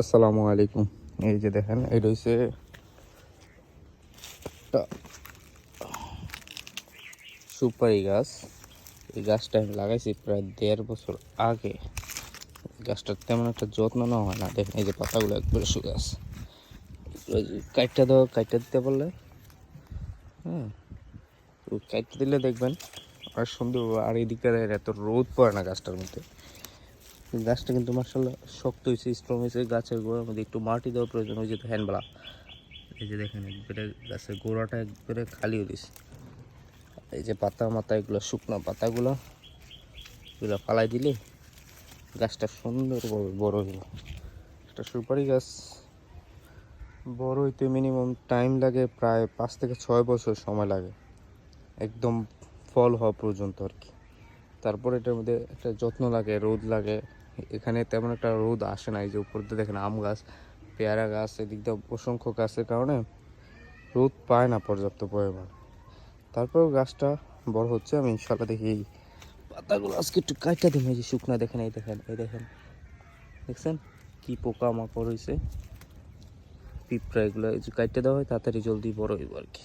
আসসালামু আলাইকুম। এই যে দেখেন এটা হচ্ছে সুপারি গাছ। এই গাছটা আমি লাগাইছি প্রায় দেড় বছর আগে। গাছটার তেমন একটা যত্ন নেওয়া হয় না। দেখেন, এই যে পাতাগুলো একবারে এগুলো কাইটটা দাও, কাইটটা দিতে পারলে। হ্যাঁ কাইটটা দিলে দেখবেন আর সুন্দর আর এই দিকটা এত রোদ পড়ে না গাছটার মধ্যে। এই গাছটা কিন্তু মার্শাল্লাহ শক্ত হয়েছে স্ট্রং হয়েছে গাছের গোড়ার মধ্যে একটু মাটি দেওয়ার প্রয়োজন, ওই যে হ্যান্ডবেলা এই যে দেখেন, একবারে গাছের গোড়াটা একবারে খালি হয়ে দিছে এই যে পাতা মাথা এগুলো শুকনো পাতাগুলো, এগুলো ফালাই দিলে গাছটা সুন্দরভাবে বড় হইল। একটা সুপারি গাছ, বড় হইতে মিনিমাম টাইম লাগে প্রায় পাঁচ থেকে ছয় বছর সময় লাগে, একদম ফল হওয়া পর্যন্ত আর কি। তারপর এটার মধ্যে একটা যত্ন লাগে, রোদ লাগে এখানে তেমন একটা রোদ আসে না, এই যে উপর দিয়ে দেখেন আম গাছ, পেয়ারা গাছ, এদিক দিয়ে অসংখ্য গাছের কারণে রোদ পায় না পর্যাপ্ত পরিমাণ। তারপরেও গাছটা বড় হচ্ছে, আমি ইনশাল্লাহ দেখি এই পাতাগুলো আজকে একটু কাটটা দিন এই যে শুকনা দেখেন, এই দেখেন এই দেখেন। দেখছেন কি পোকা মাকড় হয়েছে পিঁপড়া এগুলো যে কাটতে দেওয়া হয়, তাড়াতাড়ি জলদি বড় হইব আর কি।